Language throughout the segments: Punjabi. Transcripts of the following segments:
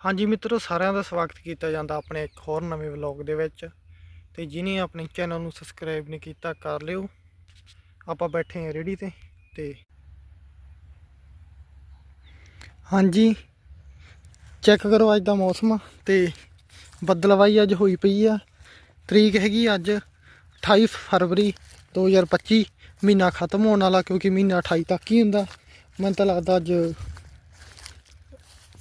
ਹਾਂਜੀ ਮਿੱਤਰੋ, ਸਾਰਿਆਂ ਦਾ ਸਵਾਗਤ ਕੀਤਾ ਜਾਂਦਾ ਆਪਣੇ ਇੱਕ ਹੋਰ ਨਵੇਂ ਵਲੌਗ ਦੇ ਵਿੱਚ। ਤੇ ਜਿਨੇ ਆਪਣੇ ਚੈਨਲ ਨੂੰ ਸਬਸਕ੍ਰਾਈਬ ਨਹੀਂ ਕੀਤਾ, ਕਰ ਲਿਓ। ਆਪਾਂ ਬੈਠੇ ਹਾਂ ਰੇੜੀ ਤੇ ਤੇ ਹਾਂਜੀ, ਚੈੱਕ ਕਰੋ ਅੱਜ ਦਾ ਮੌਸਮ। ਤੇ ਬੱਦਲਵਾਈ ਅੱਜ ਹੋਈ ਪਈ ਆ। ਤਰੀਕ ਹੈਗੀ ਅੱਜ 28 ਫਰਵਰੀ 2025 ਮਹੀਨਾ ਖਤਮ ਹੋਣ ਵਾਲਾ ਕਿਉਂਕਿ ਮਹੀਨਾ 28 ਤੱਕ ਹੀ ਹੁੰਦਾ। ਮੈਨੂੰ ਤਾਂ ਲੱਗਦਾ ਅੱਜ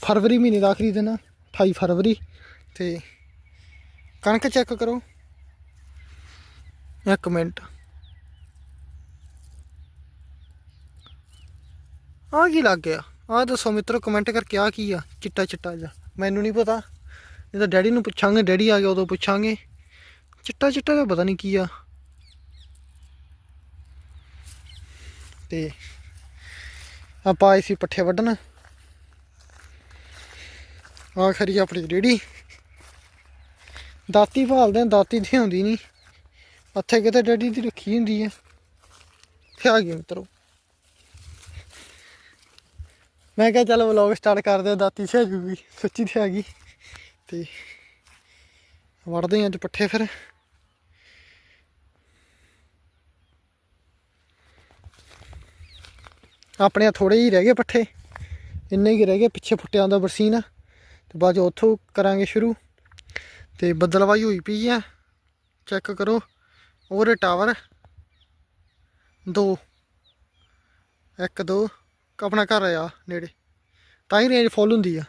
ਫਰਵਰੀ ਮਹੀਨੇ ਦਾ ਆਖਰੀ ਦਿਨ ਆ 28 ਫਰਵਰੀ, ਤੇ ਕਣਕ ਚੈੱਕ ਕਰੋ। ਇੱਕ ਮਿੰਟ। ਆ ਕੀ ਲੱਗ ਗਿਆ? ਆ ਦੱਸੋ ਮਿੱਤਰੋ ਕਮੈਂਟ ਕਰਕੇ ਆ ਕੀ ਆ? ਚਿੱਟਾ ਚਿੱਟਾ ਜਿਹਾ। ਮੈਨੂੰ ਨਹੀਂ ਪਤਾ। ਇਹ ਤਾਂ ਡੈਡੀ ਨੂੰ ਪੁੱਛਾਂਗੇ, ਡੈਡੀ ਆ ਗਿਆ ਉਦੋਂ ਪੁੱਛਾਂਗੇ। ਚਿੱਟਾ ਚਿੱਟਾ ਜਿਹਾ ਪਤਾ ਨਹੀਂ ਕੀ ਆ। ਤੇ ਆਪਾਂ ਆਏ ਸੀ ਪੱਠੇ ਵੱਢਣ। ਆ ਖਰੀ ਆਪਣੀ ਰੇੜੀ। ਦਾਤੀ ਭਾਲਦੇ ਆ, ਦਾਤੀ ਤੇ ਹੁੰਦੀ ਨਹੀਂ ਉੱਥੇ ਕਿਤੇ ਡੈਡੀ ਦੀ ਰੱਖੀ ਹੁੰਦੀ ਹੈ ਤੇ ਆ ਗਈ ਮਿੱਤਰੋ। ਮੈਂ ਕਿਹਾ ਚੱਲ ਵਲੌਗ ਸਟਾਰਟ ਕਰਦੇ ਆ, ਦਾਤੀ ਸੇ ਜੂਗੀ, ਸੱਚੀ ਤੇ ਆ ਗਈ ਤੇ ਵੜਦੇ ਆਂ ਅੱਜ ਪੱਠੇ ਫਿਰ। ਆਪਣੇ ਥੋੜੇ ਹੀ ਰਹਿ ਗਏ ਪੱਠੇ। ਇੰਨੇ ਹੀ ਰਹਿ ਗਏ ਪਿੱਛੇ ਫੁੱਟਿਆਂ ਦਾ ਬਰਸੀਨ। ਤੇ ਬਾਅਦ ਉੱਥੋਂ ਕਰਾਂਗੇ ਸ਼ੁਰੂ। ਤੇ ਬੱਦਲਵਾਈ ਹੋਈ ਪਈ ਆ। ਚੈੱਕ ਕਰੋ। ਉਹਦੇ ਟਾਵਰ। ਦੋ। ਇੱਕ, ਦੋ। ਆਪਣਾ ਘਰ ਆ ਨੇੜੇ। ਤਾਂ ਹੀ ਰੇਂਜ ਫੁੱਲ ਹੁੰਦੀ ਆ।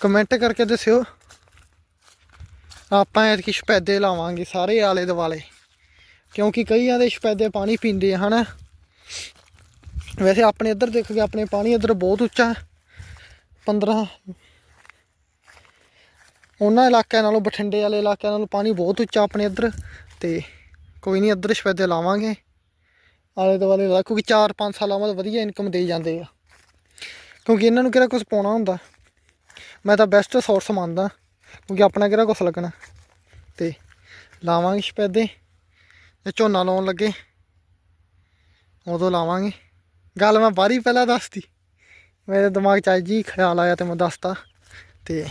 ਕਮੈਂਟ ਕਰਕੇ ਦੱਸਿਓ। ਆਪਾਂ ਐਤਕੀ ਸਪੈਦੇ ਲਾਵਾਂਗੇ ਸਾਰੇ ਆਲੇ ਦੁਆਲੇ। ਕਿਉਂਕਿ ਕਈਆਂ ਦੇ ਸਪੈਦੇ ਪਾਣੀ ਪੀਂਦੇ ਆ, ਹਨਾ। ਵੈਸੇ ਆਪਣੇ ਇੱਧਰ ਦੇਖ ਕੇ ਆਪਣੇ ਪਾਣੀ ਇੱਧਰ ਬਹੁਤ ਉੱਚਾ ਹੈ। 15 ਉਹਨਾਂ ਇਲਾਕਿਆਂ ਨਾਲੋਂ, ਬਠਿੰਡੇ ਵਾਲੇ ਇਲਾਕਿਆਂ ਨਾਲੋਂ ਪਾਣੀ ਬਹੁਤ ਉੱਚਾ ਆਪਣੇ ਇੱਧਰ। ਤੇ ਕੋਈ ਨਹੀਂ, ਇੱਧਰ ਸਪੈਦੇ ਲਾਵਾਂਗੇ। ਆਲੇ ਦੁਆਲੇ ਲਾ ਕਿਉਂਕਿ 4-5 ਸਾਲਾਂ ਬਾਅਦ ਵਧੀਆ ਇਨਕਮ ਦੇ ਜਾਂਦੇ ਆ। ਕਿਉਂਕਿ ਇਹਨਾਂ ਨੂੰ ਕਿਹੜਾ ਕੁਝ ਪਾਉਣਾ ਹੁੰਦਾ। ਮੈਂ ਤਾਂ ਬੈਸਟ ਸੋਰਸ ਮੰਨਦਾ। ਕਿਉਂਕਿ ਆਪਣਾ ਕਿਹੜਾ ਕੁਛ ਲੱਗਣਾ। ਤੇ ਲਾਵਾਂਗੇ ਸਪੈਦੇ ਜੇ ਝੋਨਾ ਲਾਉਣ ਲੱਗੇ। ਉਦੋਂ ਲਾਵਾਂਗੇ। ਗੱਲ ਮੈਂ ਬਾਰੀ ਪਹਿਲਾਂ ਦੱਸਤੀ। ਮੇਰੇ ਦਿਮਾਗ 'ਚ ਅੱਜ ਜੀ ਖਿਆਲ ਆਇਆ ਤੇ ਮੈਂ ਦੱਸਤਾ। ਤੇ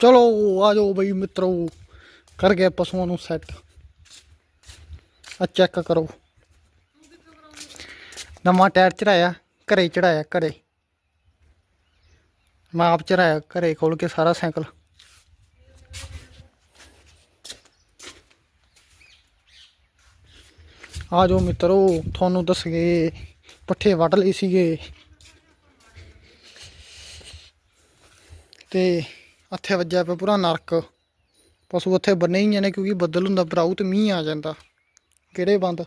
ਚਲੋ ਆ ਜਾਓ ਬਈ ਮਿੱਤਰੋ, ਕਰ ਗਏ ਪਸ਼ੂਆਂ ਨੂੰ ਸੈੱਟ ਆ ਚੈੱਕ ਕਰੋ। ਨਵਾਂ ਟਾਇਰ ਚੜਾਇਆ, ਘਰੇ ਚੜਾਇਆ, ਘਰੇ। ਮੈਂ ਆਪ ਚੜਾਇਆ, ਘਰੇ ਖੋਲ ਕੇ ਸਾਰਾ ਸਾਈਕਲ। ਆ ਜਾਓ ਮਿੱਤਰੋ, ਤੁਹਾਨੂੰ ਦੱਸਗੇ ਪੱਠੇ ਵੱਢ ਲਈ ਸੀਗੇ। ਤੇ ਹੱਥੇ ਵੱਜਿਆ ਪਿਆ, ਪੂਰਾ ਨਰਕ। ਪਸ਼ੂ ਉੱਥੇ ਬੰਨੇ ਹੀ ਨੇ ਕਿਉਂਕਿ ਬੱਦਲ ਹੁੰਦਾ ਬਰਾਊ ਤੇ ਮੀਂਹ ਆ ਜਾਂਦਾ। ਕਿਹੜੇ ਬੰਦ?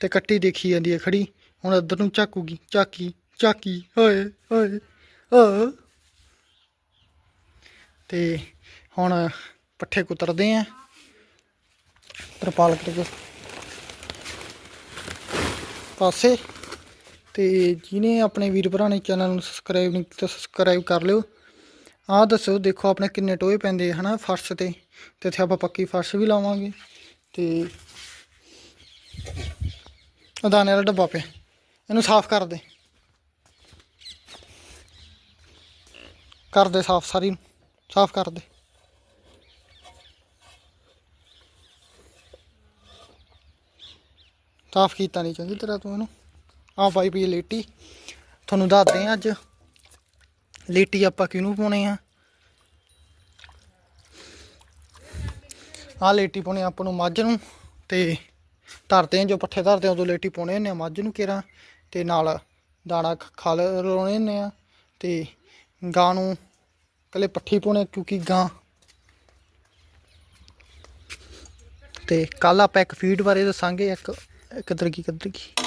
ਤੇ ਕੱਟੀ ਦੇਖੀ ਜਾਂਦੀ ਹੈ ਖੜੀ। ਹੁਣ ਇੱਧਰ ਨੂੰ ਝਾਕੂਗੀ, ਝਾਕੀ ਝਾਕੀ ਓਏ ਓਏ ਓ ਤੇ ਹੁਣ ਪੱਠੇ ਕੁਤਰਦੇ ਆ। ਤਰਪਾਲ ਕਰਕੇ। ਪਾਸੇ। ਤੇ ਜਿਹਨੇ ਆਪਣੇ ਵੀਰ ਭਰਾ ਨੇ ਚੈਨਲ ਨੂੰ ਸਬਸਕ੍ਰਾਈਬ ਨਹੀਂ ਕੀਤਾ ਸਬਸਕ੍ਰਾਈਬ ਕਰ ਲਿਓ। ਆਹ ਦੱਸੋ, ਦੇਖੋ ਆਪਣੇ ਕਿੰਨੇ ਟੋਏ ਪੈਂਦੇ ਆ, ਹਨਾ, ਫਰਸ਼ ਤੇ। ਤੇ ਇੱਥੇ ਆਪਾਂ ਪੱਕੀ ਫਰਸ਼ ਵੀ ਲਾਵਾਂਗੇ। ਤੇ ਅਦਾਨੇ ਵਾਲਾ ਡੱਬਾ ਪਿਆ। ਇਹਨੂੰ ਸਾਫ਼ ਕਰ ਦੇ। ਕਰ ਦੇ ਸਾਫ਼ ਸਾਰੀ ਸਾਫ਼ ਕਰ ਦੇ। ਸਾਫ਼ ਕੀਤਾ ਨਹੀਂ ਚੰਗੀ ਤਰ੍ਹਾਂ ਤੂੰ ਇਹਨੂੰ। ਆਹ ਪਾਈ ਪਈ ਲੇਟੀ। ਤੁਹਾਨੂੰ ਦੱਸਦੇ ਆ ਅੱਜ। ਲੇਟੀ ਆਪਾਂ ਕਿਹਨੂੰ ਪਾਉਣੇ ਆ? ਆ ਲੇਟੀ ਪਾਉਣੇ ਆਪਾਂ ਨੂੰ ਮੱਝ ਨੂੰ ਤੇ ਧਰਦੇ ਆ ਜੋ ਪੱਠੇ ਧਰਦੇ ਆ, ਉਦੋਂ ਲੇਟੀ ਪਾਉਣੇ ਹੁੰਨੇ ਆ ਮੱਝ ਨੂੰ ਕੇਰਾ ਤੇ ਨਾਲ ਦਾਣਾ ਖਲ ਰੋਣੇ ਹੁੰਨੇ ਆ ਤੇ ਗਾਂ ਨੂੰ ਕੱਲੇ ਪੱਠੀ ਪਾਉਣੇ ਕਿਉਂਕਿ ਗਾਂ ਤੇ ਕੱਲ ਆਪਾਂ ਇੱਕ ਫੀਡ ਬਾਰੇ ਦੱਸਾਂਗੇ, ਇੱਕ ਕਿੱਧਰ ਕੀ ਕਿੱਧਰ ਕੀ